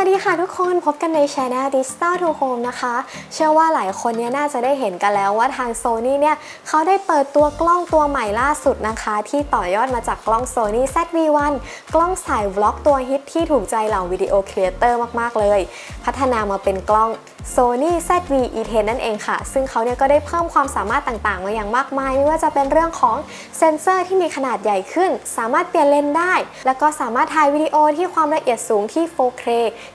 วัสดีค่ะทุกคนพบกันในช anel Digital to Home นะคะ เชื่อว่าหลายคนเนี่ยน่าจะได้เห็นกันแล้วว่าทาง Sony เนี่ยเขาได้เปิดตัวกล้องตัวใหม่ล่าสุดนะคะ ที่ต่อยอดมาจากกล้อง Sony ZV-1 กล้องสายวล็อกตัวฮิตที่ถูกใจเหล่าวิดีโอครีเอเตอร์มากๆเลย พัฒนามาเป็นกล้อง Sony ZV-E10 นั่นเองค่ะ ซึ่งเขาเนี่ยก็ได้เพิ่มความสามารถต่างๆ มาอย่างมากมาย ไม่ว่าจะเป็นเรื่องของเซ็นเซอร์ที่มีขนาดใหญ่ขึ้น สามารถเปลี่ยนเลนส์ได้ แล้วก็สามารถถ่ายวิดีโอที่ความละเอียดสูงที่ 4K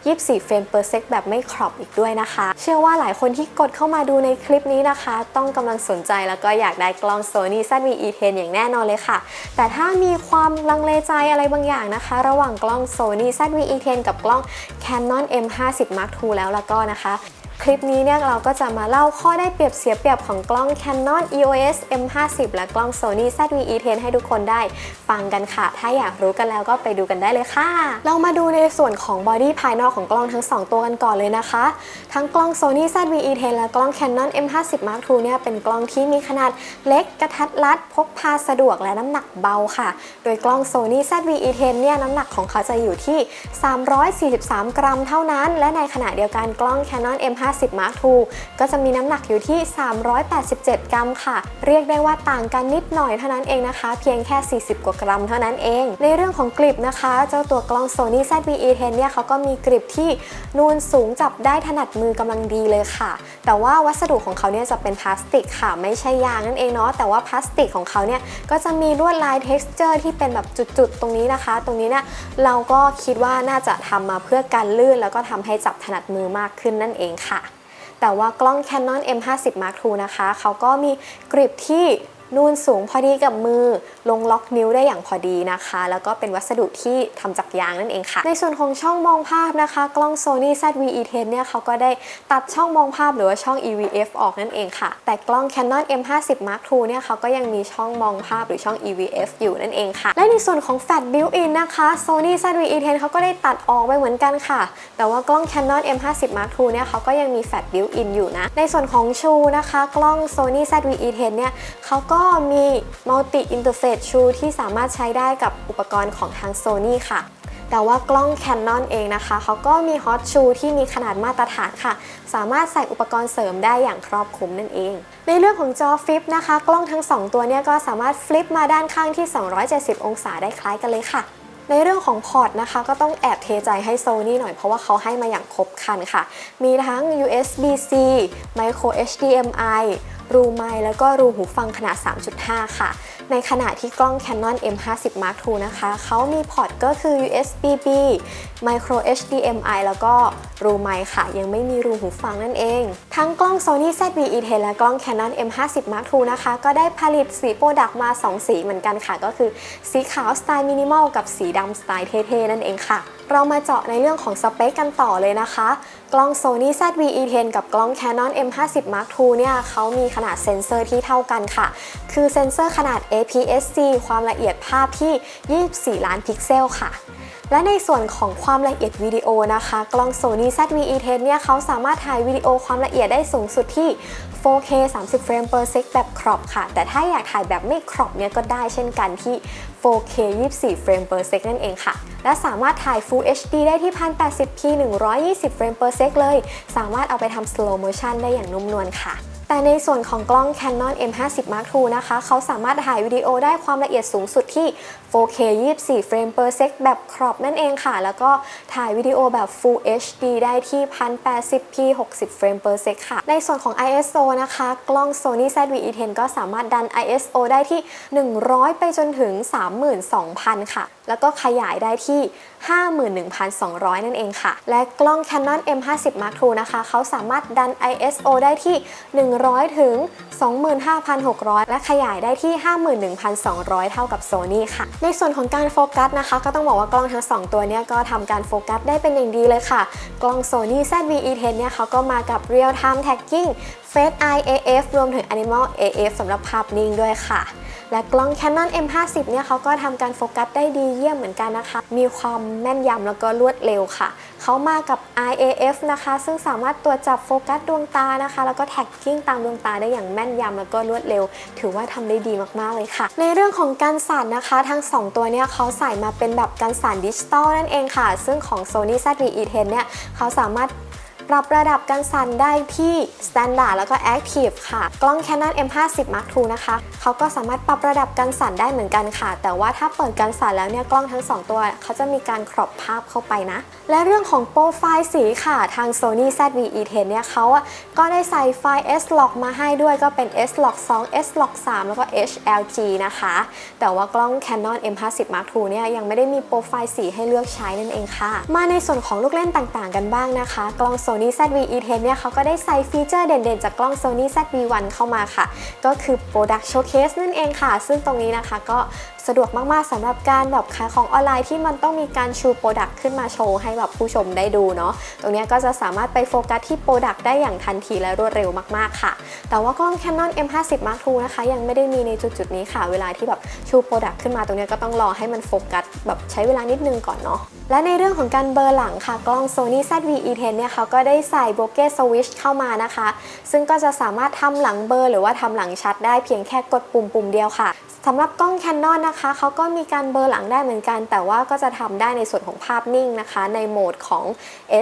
24 เฟรม per sec แบบไม่ครอปอีกด้วยนะคะ เชื่อว่าหลายคนที่กดเข้ามาดูในคลิปนี้นะคะ ต้องกำลังสนใจแล้วก็อยากได้กล้อง Sony ZV-E10 อย่างแน่นอนเลยค่ะ แต่ถ้ามีความลังเลใจอะไรบางอย่างนะคะ ระหว่างกล้อง Sony ZV-E10 กับกล้อง Canon M50 Mark II แล้วแล้วก็นะคะ คลิปนี้เนี่ยเราก็จะมาเล่าข้อได้เปรียบเสียเปรียบของกล้อง Canon EOS M50 และกล้อง Sony ZV-E10 ให้ทุกคนได้ฟังกันค่ะ ถ้าอยากรู้กันแล้วก็ไปดูกันได้เลยค่ะ เรามาดูในส่วนของบอดี้ภายนอกของกล้องทั้ง 2 ตัวกันก่อนเลยนะคะ ทั้งกล้อง Sony ZV-E10 และกล้อง Canon M50 Mark II เนี่ยเป็นกล้องที่มีขนาดเล็กกระทัดรัด พกพาสะดวกและน้ำหนักเบาค่ะ โดยกล้อง Sony ZV-E10 เนี่ยน้ำหนักของเขาจะอยู่ที่ 343 กรัมเท่านั้น และในขณะเดียวกันกล้อง Canon M50 Mark II ก็จะมีน้ำหนักอยู่ที่ 387 กรัมค่ะ เรียกได้ว่าต่างกันนิดหน่อยเท่านั้นเองนะคะ เพียงแค่ 40 กว่ากรัมเท่านั้นเอง ในเรื่องของกริปนะคะ เจ้าตัวกล้อง Sony ZV-E10 เนี่ยเขาก็มีกริปที่นูนสูงจับได้ถนัดมือกำลังดีเลยค่ะ แต่ว่าวัสดุของเขาเนี่ยจะเป็นพลาสติกค่ะ ไม่ใช่ยางนั่นเองเนาะแต่ว่าพลาสติกของเขาเนี่ยก็จะมีลวดลาย texture ที่เป็นแบบจุดๆ ตรงนี้นะคะ ตรงนี้เนี่ยเราก็คิดว่าน่าจะทำมาเพื่อการลื่น แล้วก็ทำให้จับถนัดมือมากขึ้นนั่นเองค่ะ แต่ว่ากล้อง Canon M50 Mark II นะคะ เขาก็มีกริปที่ นูนสูงพอดีกับมือ ลงล็อกนิ้วได้อย่างพอดีนะคะ แล้วก็เป็นวัสดุที่ทำจากยางนั่นเองค่ะ ในส่วนของช่องมองภาพนะคะ กล้อง Sony ZV-E10 เนี่ยเขาก็ได้ตัดช่องมองภาพหรือว่าช่อง EVF ออกนั่นเองค่ะ แต่กล้อง Canon M50 Mark II เนี่ยเขาก็ยังมีช่องมองภาพหรือช่อง EVF อยู่นั่นเองค่ะ และในส่วนของ Fat Built-in นะคะ Sony ZV-E10 เขาก็ได้ตัดออกไปเหมือนกันค่ะ แต่ว่ากล้อง Canon M50 Mark II เนี่ยเขาก็ยังมี Fat Built-in อยู่นะ ในส่วนของชูนะคะ กล้อง Sony ZV-E10 เนี่ยเขาก็มี Multi Interface ชูที่สามารถใช้ได้กับอุปกรณ์ของทาง Sony ค่ะ แต่ว่ากล้อง Canon เองนะคะ เขาก็มี Hot Shoe ที่มีขนาดมาตรฐานค่ะ สามารถใส่อุปกรณ์เสริมได้อย่างครอบคลุมนั่นเอง ในเรื่องของจอฟลิปนะคะ กล้องทั้ง 2 ตัวเนี่ยก็สามารถฟลิปมาด้านข้างที่ 270 องศาได้คล้ายกันเลยค่ะในเรื่องของพอร์ตนะคะก็ต้องแอบเทใจให้ Sony หน่อยเพราะว่าเขาให้มาอย่างครบครันค่ะ มีทั้ง USB-C Micro HDMI รูไมค์แล้วก็รูหูฟังขนาด 3.5 ค่ะในขณะที่กล้อง Canon M50 Mark II นะคะเขามีพอร์ตก็คือ USB-B Micro HDMI แล้วก็รูไมค์ค่ะ ยังไม่มีรูหูฟังนั่นเอง ทั้งกล้อง Sony ZV-E10 และกล้อง Canon M50 Mark II นะคะ ก็ได้ผลิตสีโปรดักต์มา 2 สีเหมือนกันค่ะ ก็คือสีขาวสไตล์มินิมอลกับสีดำสไตล์เท่ๆ นั่นเองค่ะ เรามาเจาะในเรื่องของสเปคกันต่อเลยนะคะ กล้อง Sony ZV-E10 กับกล้อง Canon M50 Mark II เนี่ยเขามีขนาดเซ็นเซอร์ที่เท่ากันค่ะ คือเซ็นเซอร์ขนาด APS-C ความละเอียดภาพที่ 24 ล้านพิกเซลค่ะและในส่วนของความละเอียดวิดีโอนะคะ กล้อง Sony ZV-E10 เนี่ยเขาสามารถถ่ายวิดีโอความละเอียดได้สูงสุดที่ 4K 30 เฟรม per sec แบบครอปค่ะ แต่ถ้าอยากถ่ายแบบไม่ครอปเนี่ยก็ได้เช่นกันที่ 4K 24 เฟรม per sec นั่นเองค่ะ และสามารถถ่าย Full HD ได้ที่ 1080p 120 เฟรม per sec เลย สามารถเอาไปทำ slow motion ได้อย่างนุ่มนวลค่ะ แต่ในส่วนของกล้อง Canon M50 Mark II นะคะ เขาสามารถถ่ายวิดีโอได้ความละเอียดสูงสุดที่ 4K 24 เฟรม per sec แบบครอปนั่นเองค่ะ แล้วก็ถ่ายวิดีโอแบบ Full HD ได้ที่ 1080p 60 เฟรม per sec ค่ะ ในส่วนของ ISO นะคะ กล้อง Sony ZV-E10 ก็สามารถดัน ISO ได้ที่ 100 ไปจนถึง 32,000 ค่ะแล้วก็ขยายได้ที่ 51,200 นั่นเองค่ะ และกล้อง Canon M50 Mark II นะคะ เขาสามารถดัน ISO ได้ที่ 100 ถึง 25,600 และขยายได้ที่ 51,200 เท่ากับ Sony ค่ะ ในส่วนของการโฟกัสนะคะ ก็ต้องบอกว่ากล้องทั้ง 2 ตัวเนี้ยก็ทำการโฟกัสได้เป็นอย่างดีเลยค่ะ กล้อง Sony ZV-E10 เนี่ยเขาก็มากับ Real Time Tagging Face Eye AF รวมถึง Animal AF สำหรับภาพนิ่งด้วยค่ะ และกล้อง Canon M50 เนี่ยเขาก็ทำการโฟกัสได้ดีเยี่ยมเหมือนกันนะคะ มีความแม่นยำแล้วก็รวดเร็วค่ะ เขามากับ IAF นะคะ ซึ่งสามารถตรวจจับโฟกัสดวงตานะคะ แล้วก็แท็กกิ้งตามดวงตาได้อย่างแม่นยำแล้วก็รวดเร็ว ถือว่าทำได้ดีมากๆเลยค่ะ ในเรื่องของการสั่นนะคะ ทั้ง 2 ตัวเนี่ยเขาใส่มาเป็นแบบการสั่นดิจิตอลนั่นเองค่ะ ซึ่งของ Sony ZV-E10 เนี่ยเขาสามารถ ปรับระดับการสั่นได้ที่ Standard แล้วก็ Active ค่ะ กล้อง Canon M50 Mark II นะคะเขาก็สามารถปรับระดับการสั่นได้เหมือนกันค่ะ แต่ว่าถ้าเปิดการสั่นแล้วเนี่ยกล้องทั้ง 2 ตัวเขาจะมีการครอบภาพเข้าไปนะ และเรื่องของโปรไฟล์สีค่ะ ทาง Sony ZV-E10 เนี่ยเขาอะก็ได้ใส่ไฟล์ S-Log มาให้ด้วยก็เป็น S-Log 2 S-Log 3 แล้วก็ HLG นะคะ แต่ว่ากล้อง Canon M50 Mark II เนี่ยยังไม่ได้มีโปรไฟล์สีให้เลือกใช้นั่นเองค่ะ มาในส่วนของลูกเล่นต่างๆ กันบ้างนะคะ กล้อง Sony ZV-E10 เนี่ยเขาก็ได้ใส่ฟีเจอร์เด่นๆ จากกล้อง Sony ZV-1 เข้ามาค่ะ ก็คือ Product Showcase นั่นเองค่ะ ซึ่งตรงนี้นะคะก็สะดวกมากๆสำหรับการแบบขายของออนไลน์ที่มันต้องมีการชูโปรดักต์ขึ้นมาโชว์ให้แบบผู้ชมได้ดูเนาะตรงนี้ก็จะสามารถไปโฟกัสที่โปรดักต์ได้อย่างทันทีและรวดเร็วมากๆค่ะ แต่ว่ากล้อง Canon M50 Mark II นะคะ ยังไม่ได้มีในจุดๆนี้ค่ะ เวลาที่แบบชูโปรดักต์ขึ้นมาตรงนี้ก็ต้องรอให้มันโฟกัสแบบใช้เวลานิดนึงก่อนเนาะและในเรื่องของการเบอร์หลังค่ะ กล้อง Sony ZV-E10 เนี่ยเขาก็ได้ใส่ bokeh switch เข้ามานะคะ ซึ่งก็จะสามารถทำหลังเบอร์ หรือว่าทำหลังชัดได้เพียงแค่กดปุ่มปุ่มเดียวค่ะสำหรับกล้อง Canon นะคะเขาก็มีการเบอร์หลังได้เหมือนกัน แต่ว่าก็จะทำได้ในส่วนของภาพนิ่งนะคะ ในโหมดของ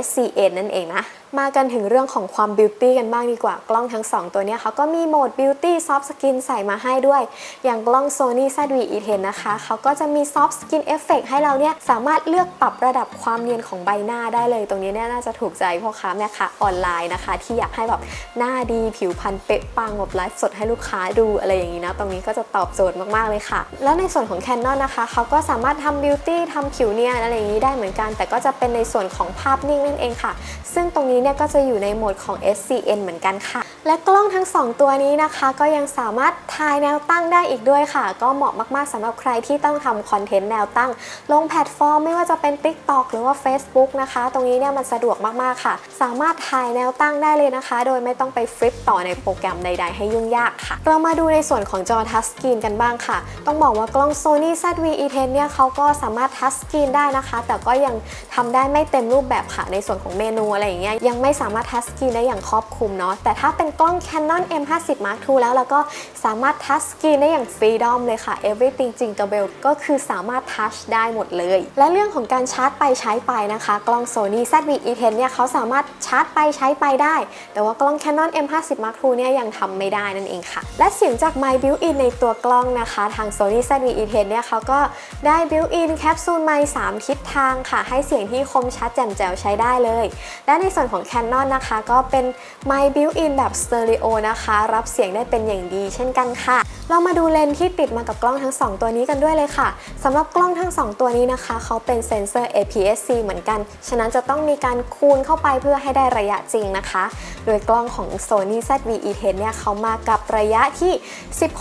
SCN นั่นเองนะ มากันถึงเรื่องของความบิวตี้กันบ้างดีกว่า กล้องทั้ง 2 ตัวนี้เขาก็มีโหมด Beauty Soft Skin ใส่มาให้ด้วย อย่างกล้อง Sony ZV-E10 นะคะเขาก็จะมี Soft Skin Effect ให้เราเนี่ย สามารถเลือกปรับระดับความเนียนของใบหน้าได้เลย ตรงนี้เนี่ยน่าจะถูกใจพ่อค้าแม่ค้าออนไลน์นะคะ ที่อยากให้แบบหน้าดีผิวพรรณเป๊ะปังแบบไลฟ์สดให้ลูกค้าดูอะไรอย่างนี้นะตรงนี้ก็จะตอบโจทย์มากๆเลยค่ะ แล้วในส่วนของ Canon นะคะเขาก็สามารถทำ Beauty ทำผิวเนียนอะไรอย่างนี้ได้เหมือนกัน แต่ก็จะเป็นในส่วนของภาพนิ่งนั่นเองค่ะ ซึ่งตรงนี้เนี่ยก็จะอยู่ในโหมดของ SCN เหมือนกันค่ะ และกล้องทั้ง 2 ตัวนี้นะคะ ก็ยังสามารถถ่ายแนวตั้งได้อีกด้วยค่ะ ก็เหมาะมากๆสำหรับใครที่ต้องทำคอนเทนต์แนวตั้ง ลงแพลตฟอร์มไม่ว่าจะเป็น TikTok หรือว่า Facebook นะคะ ตรงนี้เนี่ยมันสะดวกมากๆค่ะ สามารถถ่ายแนวตั้งได้เลยนะคะ โดยไม่ต้องไปฟลิปต่อในโปรแกรมใด ๆ ให้ยุ่งยากค่ะ เรามาดูในส่วนของจอทัชสกรีนกันบ้างค่ะ ต้องบอกว่ากล้อง Sony ZV-E10 เนี่ยเขาก็สามารถทัชสกรีนได้นะคะ แต่ก็ยังทำได้ไม่เต็มรูปแบบค่ะในส่วนของเมนูอะไรอย่างเงี้ยยังไม่สามารถทัชสกรีนได้อย่างครอบคลุมเนาะแต่ถ้าเป็นกล้อง Canon M50 Mark II แล้วเราก็สามารถทัชสกรีนได้อย่างฟรีดอมเลยค่ะ everything จริงกระเบลก็คือสามารถทัชได้หมดเลย และเรื่องของการชาร์จไปใช้ไปนะคะ กล้อง Sony ZV-E10 เนี่ยเขาสามารถชาร์จไปใช้ไปได้ แต่ว่ากล้อง Canon M50 Mark II เนี่ยยังทำไม่ได้นั่นเองค่ะ และเสียงจาก My Built-in ในตัวกล้องนะคะ ทาง Sony ZV-E10 เนี่ยเขาก็ได้ Built-in แคปซูลไมค์3ทิศทางค่ะ ให้เสียงที่คมชัดแจ่มแจ๋วใช้ได้เลย และในส่วนของ Canon นะคะ ก็เป็น My Built-in แบบ Stereo นะคะ รับเสียงได้เป็นอย่างดีเช่นกันค่ะ เรามาดูเลนส์ที่ติดมากับกล้องทั้ง 2 ตัวนี้กันด้วยเลยค่ะสำหรับกล้องทั้ง 2 ตัวนี้นะคะ เขาเป็นเซนเซอร์ APS-C เหมือนกัน ฉะนั้นจะต้องมีการคูณเข้าไปเพื่อให้ได้ระยะจริงนะคะ โดยกล้องของ Sony ZV-E10 เนี่ยเขามากับระยะที่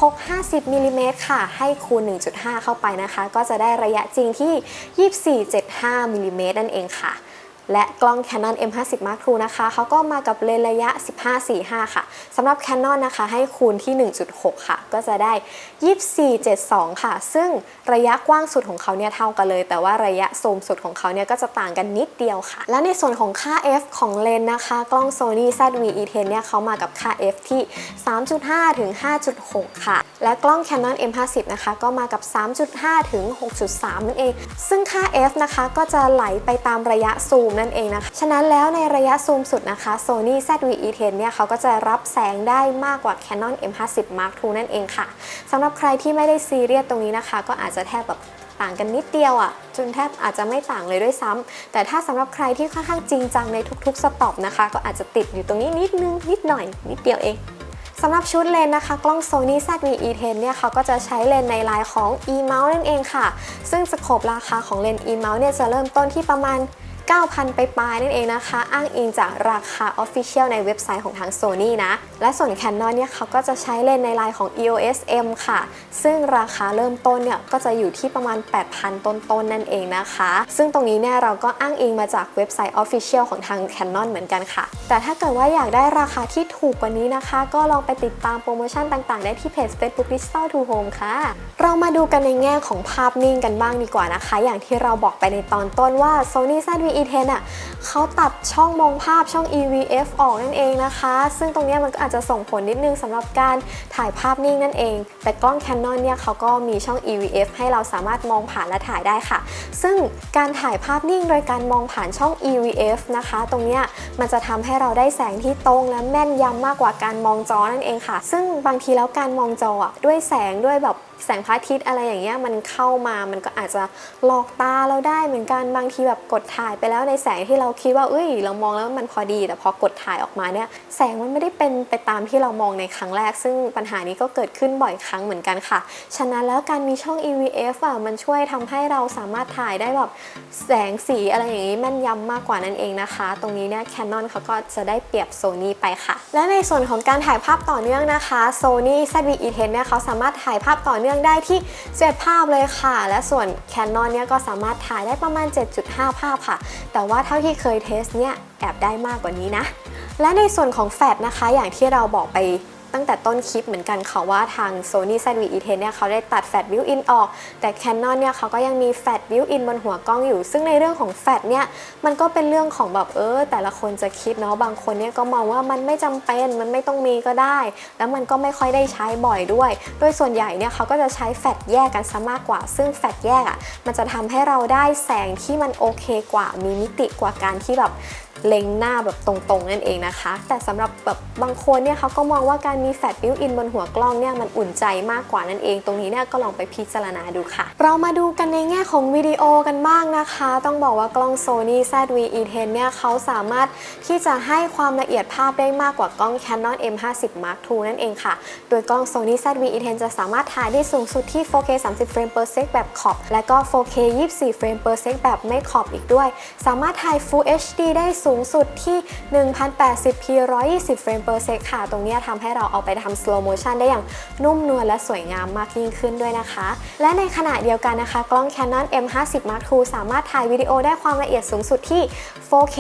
16-50มิลลิเมตรค่ะ ให้คูณ 1.5 เข้าไปนะคะ ก็จะได้ระยะจริงที่ 24.75มิลลิเมตรนั่นเองค่ะ และกล้อง Canon M50 Mark II นะคะเขาก็มากับเลนส์ระยะ 15-45 ค่ะสำหรับ Canon นะคะให้คูณที่ 1.6 ค่ะ ก็จะได้ 24-72 ค่ะ ซึ่งระยะกว้างสุดของเขาเนี่ยเท่ากันเลย แต่ว่าระยะซูมสุดของเขาเนี่ยก็จะต่างกันนิดเดียวค่ะ และในส่วนของค่า f ของเลนส์นะคะ กล้อง Sony ZV-E10 เนี่ยเขามากับค่า f ที่ 3.5 ถึง 5.6 ค่ะ และกล้อง Canon M50 นะคะก็มากับ 3.5 ถึง 6.3 นั่นเอง ซึ่งค่า f นะคะก็จะไหลไปตามระยะซูมนั่นเองนะคะ ฉะนั้นแล้วในระยะซูมสุดนะคะ Sony ZV-E10 เนี่ยเขาก็จะรับแสงได้มากกว่า Canon M50 Mark II นั่นเองค่ะสำหรับใครที่ไม่ได้ซีเรียสตรงนี้นะคะ ก็อาจจะแทบแบบต่างกันนิดเดียวอะ่ะจนแทบอาจจะไม่ต่างเลยด้วยซ้ำแต่ถ้าสำหรับใครที่ค่อนข้างจริงจังในทุกๆสต็อปนะคะ ก็อาจจะติดอยู่ตรงนี้นิดนึงนิดหน่อย นิดเดียวเองสำหรับชุดเลนส์นะคะ กล้อง Sony ZV-E10 เนี่ยเขาก็จะใช้เลนส์ในลายของ E-mount นั่นเองค่ะ ซึ่งสโคปราคาของเลนส์ E-mount เนี่ยจะเริ่มต้นที่ประมาณ 9,000 ไปปลายนั่นเองนะคะ อ้างอิงจากราคา Official ในเว็บไซต์ของทาง Sony นะ และส่วน Canon เนี่ยเขาก็จะใช้เลนในไลน์ของ EOS M ค่ะ ซึ่งราคาเริ่มต้นเนี่ยก็จะอยู่ที่ประมาณ 8,000 ต้นๆนนั่นเองนะคะ ซึ่งตรงนี้เนี่ยเราก็อ้างอิงมาจากเว็บไซต์ Official ของทาง Canon เหมือนกันค่ะ แต่ถ้าเกิดว่าอยากได้ราคาที่ถูกกว่านี้นะคะ ก็ลองไปติดตามโปรโมชั่นต่างๆ ได้ที่เพจ Facebook Digital to Home ค่ะ เรามาดูกันในแง่ของภาพนิ่งกันบ้างดีกว่านะคะ อย่างที่เราบอกไปในตอนต้นว่า Sony E10 อะเขาตัดช่องมองภาพช่อง EVF ออกนั่นเองนะคะ ซึ่งตรงนี้มันก็อาจจะส่งผลนิดนึงสำหรับการถ่ายภาพนิ่งนั่นเอง แต่กล้อง Canon เนี่ยเขาก็มีช่อง EVF ให้เราสามารถมองผ่านและถ่ายได้ค่ะ ซึ่งการถ่ายภาพนิ่งโดยการมองผ่านช่อง EVF นะคะ ตรงนี้มันจะทำให้เราได้แสงที่ตรงและแม่นยำมากกว่าการมองจอนั่นเองค่ะ ซึ่งบางทีแล้วการมองจออด้วยแสงด้วยแบบแสงพระอาทิตย์อะไรอย่างเงี้ยมันเข้ามามันก็อาจจะหลอกตาเราได้เหมือนกันบางทีแบบกดถ่ายไปแล้วในแสงที่เราคิดว่าเอ้ย เรามองแล้วมันพอดี แต่พอกดถ่ายออกมาเนี่ยแสงมันไม่ได้เป็นไปตามที่เรามองในครั้งแรก ซึ่งปัญหานี้ก็เกิดขึ้นบ่อยครั้งเหมือนกันค่ะ ฉะนั้นแล้วการมีช่อง EVF อะมันช่วยทำให้เราสามารถถ่ายได้แบบแสงสีอะไรอย่างนี้แม่นยำมากกว่านั่นเองนะคะ ตรงนี้เนี่ย Canon เขาก็จะได้เปรียบ Sony ไปค่ะ และในส่วนของการถ่ายภาพต่อเนื่องนะคะ Sony ZV-E10 เนี่ยเขาสามารถถ่ายภาพต่อเนื่องได้ที่7ภาพเลยค่ะ และส่วน Canon เนี่ยก็สามารถถ่ายได้ประมาณ 7.5 ภาพค่ะแต่ว่าเท่าที่เคยเทสเนี่ยแอบได้มากกว่านี้นะ และในส่วนของแฟตนะคะ อย่างที่เราบอกไป ตั้งแต่ต้นคลิปเหมือนกันค่ะว่าทาง Sony ZV-E10 เนี่ยเขาได้ตัดแฟลชบิวอินออก แต่ Canon เนี่ยเขาก็ยังมีแฟลชบิวอินบนหัวกล้องอยู่ ซึ่งในเรื่องของแฟลชเนี่ยมันก็เป็นเรื่องของแบบเออ แต่ละคนจะคิดเนาะบางคนเนี่ยก็มองว่ามันไม่จำเป็นมันไม่ต้องมีก็ได้ แล้วมันก็ไม่ค่อยได้ใช้บ่อยด้วย โดยส่วนใหญ่เนี่ยเขาก็จะใช้แฟลชแยกกันซะมากกว่า ซึ่งแฟลชแยกอะ่ะมันจะทำให้เราได้แสงที่มันโอเคกว่ามีมิติกว่าการที่แบบเล็งหน้าแบบตรงๆนั่นเองนะคะ แต่สำหรับแบบบางคนเนี่ยเขาก็มองว่าการมีแฟลชบิวอินบนหัวกล้องเนี่ยมันอุ่นใจมากกว่านั่นเอง ตรงนี้เนี่ยก็ลองไปพิจารณาดูค่ะ เรามาดูกันในแง่ของวิดีโอกันบ้างนะคะ ต้องบอกว่ากล้อง Sony ZV-E10 เนี่ยเขาสามารถที่จะให้ความละเอียดภาพได้มากกว่ากล้อง Canon M50 Mark II นั่นเองค่ะ โดยกล้อง Sony ZV-E10 จะสามารถถ่ายได้สูงสุดที่ 4K 30 เฟรม per sec แบบขอบ และก็ 4K 24 เฟรม per sec แบบไม่ขอบอีกด้วย สามารถถ่าย Full HD ได้สูงสุดที่ 1080p 120 เฟรม per sec ค่ะ ตรงนี้ทำให้เราเอาไปทำ slow motion ได้อย่างนุ่มนวลและสวยงามมากยิ่งขึ้นด้วยนะคะ และในขณะเดียวกันนะคะ กล้อง Canon M50 Mark II สามารถถ่ายวิดีโอได้ความละเอียดสูงสุดที่ 4K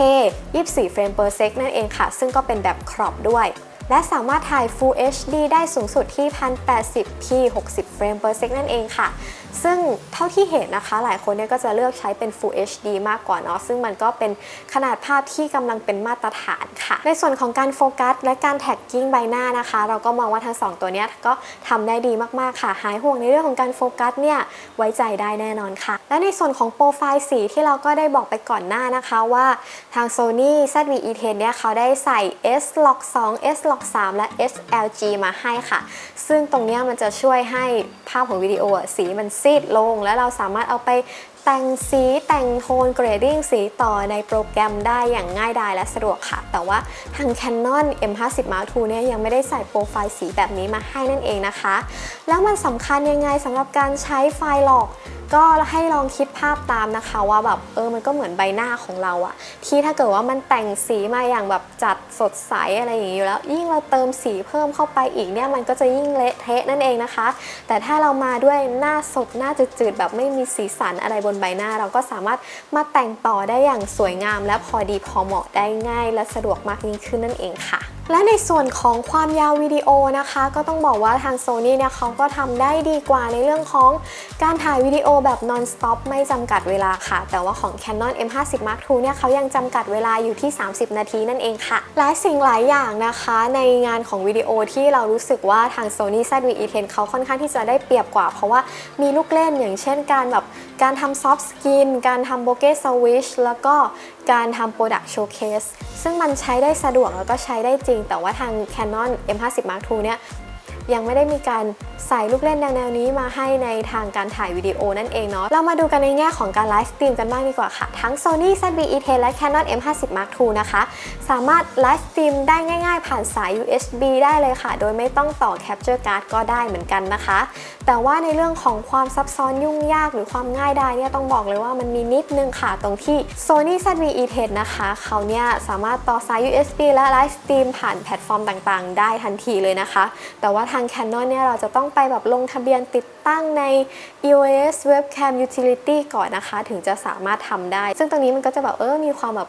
24 เฟรม per sec นั่นเองค่ะ ซึ่งก็เป็นแบบ crop ด้วย และสามารถถ่าย Full HD ได้สูงสุดที่ 1080p 60 เฟรม per sec นั่นเองค่ะ ซึ่งเท่าที่เห็นนะคะ หลายคนเนี่ยก็จะเลือกใช้เป็น Full HD มากกว่าเนาะซึ่งมันก็เป็นขนาดภาพที่กำลังเป็นมาตรฐานค่ะ ในส่วนของการโฟกัสและการแท็กกิ้งใบหน้านะคะ เราก็มองว่าทั้งสองตัวเนี้ยก็ทำได้ดีมากๆค่ะ หายห่วงในเรื่องของการโฟกัสเนี่ยไว้ใจได้แน่นอนค่ะ และในส่วนของโปรไฟล์สีที่เราก็ได้บอกไปก่อนหน้านะคะว่าทาง Sony ZV-E10 เนี่ยเขาได้ใส่ S-Log 2 S-Log 3 และ SLG มาให้ค่ะ ซึ่งตรงนี้มันจะช่วยให้ภาพของวิดีโออะสีมันซีดลง และเราสามารถเอาไปแต่งสีแต่งโทนเกรดดิ้งสีต่อในโปรแกรมได้อย่างง่ายดายและสะดวกค่ะ แต่ว่าทาง Canon M50 Mark II เนี่ยยังไม่ได้ใส่โปรไฟล์สีแบบนี้มาให้นั่นเองนะคะ แล้วมันสำคัญยังไงสำหรับการใช้ไฟล์หลอก ก็ให้ลองคิดภาพตามนะคะว่าแบบเออมันก็เหมือนใบหน้าของเราอะที่ถ้าเกิดว่ามันแต่งสีมาอย่างแบบจัดสดใสอะไรอย่างนี้อยู่แล้ว ยิ่งเราเติมสีเพิ่มเข้าไปอีกเนี่ยมันก็จะยิ่งเละเทะนั่นเองนะคะ แต่ถ้าเรามาด้วยหน้าสดหน้าจืดๆแบบไม่มีสีสันอะไรบนใบหน้า เราก็สามารถมาแต่งต่อได้อย่างสวยงาม และพอดีพอเหมาะได้ง่าย และสะดวกมากยิ่งขึ้นนั่นเองค่ะ และในส่วนของความยาววิดีโอนะคะ ก็ต้องบอกว่าทาง Sony เนี่ยเขาก็ทำได้ดีกว่าในเรื่องของการถ่ายวิดีโอแบบ non stop ไม่จำกัดเวลาค่ะ แต่ว่าของ Canon M50 Mark II เนี่ยเขายังจำกัดเวลาอยู่ที่ 30 นาทีนั่นเองค่ะหลายสิ่งหลายอย่างนะคะในงานของวิดีโอที่เรารู้สึกว่าทาง Sony ZV-E10 เขาค่อนข้างที่จะได้เปรียบกว่า เพราะว่ามีลูกเล่นอย่างเช่นการแบบ การทำซอฟต์สกิน การทำโบเก้สวิชแล้วก็การทำโปรดักชั่วเคสซึ่งมันใช้ได้สะดวกแล้วก็ใช้ได้จริง แต่ว่าทาง Canon M50 Mark II เนี่ยยังไม่ได้มีการ ใส่ลูกเล่นแนวๆนี้มาให้ในทางการถ่ายวิดีโอนั่นเองเนาะ เรามาดูกันในแง่ของการไลฟ์สตรีมกันบ้างดีกว่าค่ะ ทั้ง Sony ZV-E10 และ Canon M50 Mark II นะคะ สามารถไลฟ์สตรีมได้ง่ายๆ ผ่านสาย USB ได้เลยค่ะ โดยไม่ต้องต่อ Capture Card ก็ได้เหมือนกันนะคะ แต่ว่าในเรื่องของความซับซ้อนยุ่งยากหรือความง่ายได้เนี่ยต้องบอกเลยว่ามันมีนิดนึงค่ะตรงที่ Sony ZV-E10 นะคะเขาเนี่ยสามารถต่อสาย USB และไลฟ์สตรีมผ่านแพลตฟอร์มต่างๆ ได้ทันทีเลยนะคะ แต่ว่าทาง Canon เนี่ยเราจะต้องไปแบบลงทะเบียนติดตั้งใน EOS Webcam Utility ก่อนนะคะ ถึงจะสามารถทำได้ ซึ่งตรงนี้มันก็จะแบบเออมีความแบบ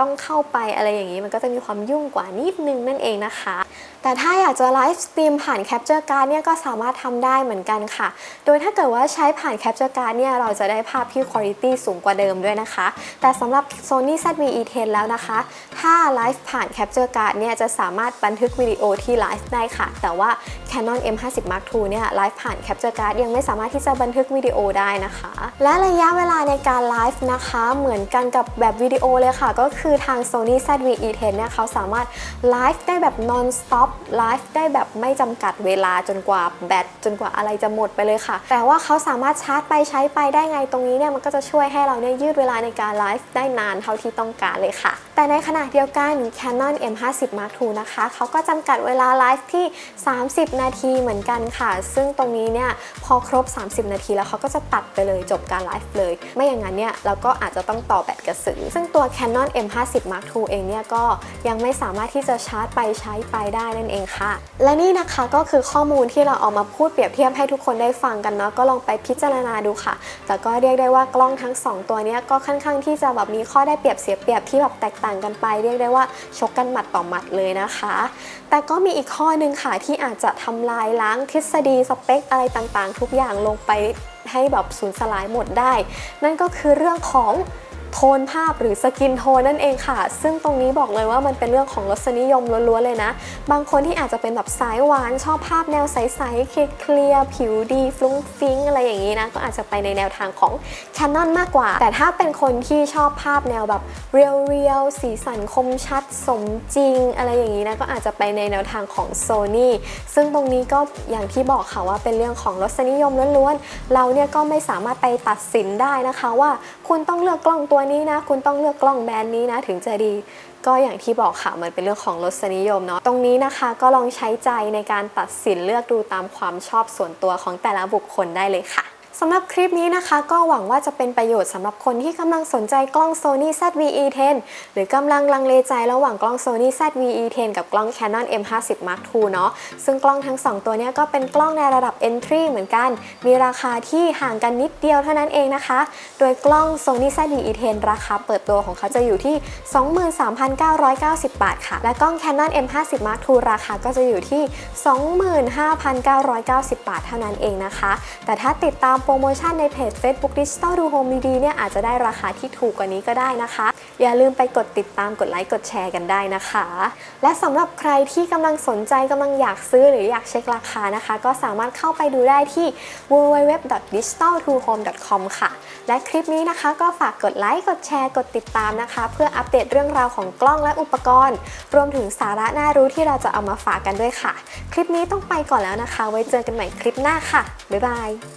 ต้องเข้าไปอะไรอย่างนี้มันก็จะมีความยุ่งกว่านิดนึงนั่นเองนะคะ แต่ถ้าอยากจะไลฟ์สตรีมผ่าน Capture Card เนี่ยก็สามารถทำได้เหมือนกันค่ะ โดยถ้าเกิดว่าใช้ผ่าน Capture Card เนี่ยเราจะได้ภาพที่ Quality สูงกว่าเดิมด้วยนะคะ แต่สำหรับ Sony ZV-E10 แล้วนะคะ ถ้าไลฟ์ผ่าน Capture Card เนี่ยจะสามารถบันทึกวิดีโอที่ไลฟ์ได้ค่ะ แต่ว่า Canon M50 Mark II เนี่ยไลฟ์ผ่าน Capture Card ยังไม่สามารถที่จะบันทึกวิดีโอได้นะคะ และระยะเวลาในการไลฟ์นะคะ เหมือนกันกับแบบวิดีโอเลยค่ะก็คือือทาง Sony ZV-E10 เนี่ยเขาสามารถไลฟ์ได้แบบ non stop ไลฟ์ได้แบบไม่จำกัดเวลาจนกว่าแบตจนกว่าอะไรจะหมดไปเลยค่ะ แต่ว่าเขาสามารถชาร์จไปใช้ไปได้ไงตรงนี้เนี่ยมันก็จะช่วยให้เราเนี่ยยืดเวลาในการไลฟ์ได้นานเท่าที่ต้องการเลยค่ะ แต่ในขณะเดียวกัน Canon M50 Mark II นะคะเขาก็จำกัดเวลาไลฟ์ที่ 30 นาทีเหมือนกันค่ะ ซึ่งตรงนี้เนี่ยพอครบ 30 นาทีแล้วเขาก็จะตัดไปเลยจบการไลฟ์เลย ไม่อย่างนั้นเนี่ยเราก็อาจจะต้องต่อแบตกระสือซึ่งตัว Canon M50 Mark II เองเนี่ยก็ยังไม่สามารถที่จะชาร์จไปใช้ไปได้นั่นเองค่ะ และนี่นะคะก็คือข้อมูลที่เราเอามาพูดเปรียบเทียบให้ทุกคนได้ฟังกันเนาะก็ลองไปพิจารณาดูค่ะ แต่ก็เรียกได้ว่ากล้องทั้ง 2 ตัวเนี้ยก็ค่อนข้างที่จะแบบมีข้อได้เปรียบเสียเปรียบที่แบบแตกต่างกันไป เรียกได้ว่าชกกันหมัดต่อหมัดเลยนะคะ แต่ก็มีอีกข้อหนึงค่ะที่อาจจะทำลายล้างทฤษฎีสเปคอะไรต่างๆ ทุกอย่างลงไปให้แบบสูญสลายหมดได้ นั่นก็คือเรื่องของ โทนภาพหรือสกินโทนนั่นเองค่ะ ซึ่งตรงนี้บอกเลยว่ามันเป็นเรื่องของรสนิยมล้วนๆเลยนะ บางคนที่อาจจะเป็นแบบสายหวานชอบภาพแนวใสๆเคลียร์ผิวดีฟลุ้งฟิ้งอะไรอย่างนี้นะ ก็อาจจะไปในแนวทางของ Canon มากกว่า แต่ถ้าเป็นคนที่ชอบภาพแนวแบบเรียวๆสีสันคมชัดสมจริง อะไรอย่างนี้นะก็อาจจะไปในแนวทางของ Sony ซึ่งตรงนี้ก็อย่างที่บอกค่ะว่าเป็นเรื่องของรสนิยมล้วนๆเราเนี่ยก็ไม่สามารถไปตัดสินได้นะคะว่า คุณต้องเลือกกล้องตัวนี้นะ คุณต้องเลือกกล้องแบรนด์นี้นะถึงจะดี ก็อย่างที่บอกค่ะมันเป็นเรื่องของรสนิยมเนาะตรงนี้นะคะก็ลองใช้ใจในการตัดสินเลือกดูตามความชอบส่วนตัวของแต่ละบุคคลได้เลยค่ะ สำหรับคลิปนี้นะคะ ก็หวังว่าจะเป็นประโยชน์สำหรับคนที่กำลังสนใจกล้อง Sony ZV-E10 หรือกำลังลังเลใจระหว่างกล้อง Sony ZV-E10 กับกล้อง Canon M50 Mark II เนาะซึ่งกล้องทั้ง 2 ตัวนี้ก็เป็นกล้องในระดับ Entry เหมือนกัน มีราคาที่ห่างกันนิดเดียวเท่านั้นเองนะคะ โดยกล้อง Sony ZV-E10 ราคาเปิดตัวของเขาจะอยู่ที่ 23,990 บาทค่ะ และกล้อง Canon M50 Mark II ราคาก็จะอยู่ที่ 25,990 บาทเท่านั้นเองนะคะ แต่ถ้าติดตามโปรโมชั่นในเพจ Facebook Digital Do Home ดีๆเนี่ยอาจจะได้ราคาที่ถูกกว่านี้ก็ได้นะคะ อย่าลืมไปกดติดตามกดไลค์กดแชร์กันได้นะคะ และสำหรับใครที่กำลังสนใจกำลังอยากซื้อหรืออยากเช็คราคานะคะ ก็สามารถเข้าไปดูได้ที่ www.digital2home.com ค่ะ และคลิปนี้นะคะก็ฝากกดไลค์กดแชร์กดติดตามนะคะ เพื่ออัปเดตเรื่องราวของกล้องและอุปกรณ์ รวมถึงสาระน่ารู้ที่เราจะเอามาฝากกันด้วยค่ะ คลิปนี้ต้องไปก่อนแล้วนะคะ ไว้เจอกันใหม่คลิปหน้าค่ะบ๊ายบาย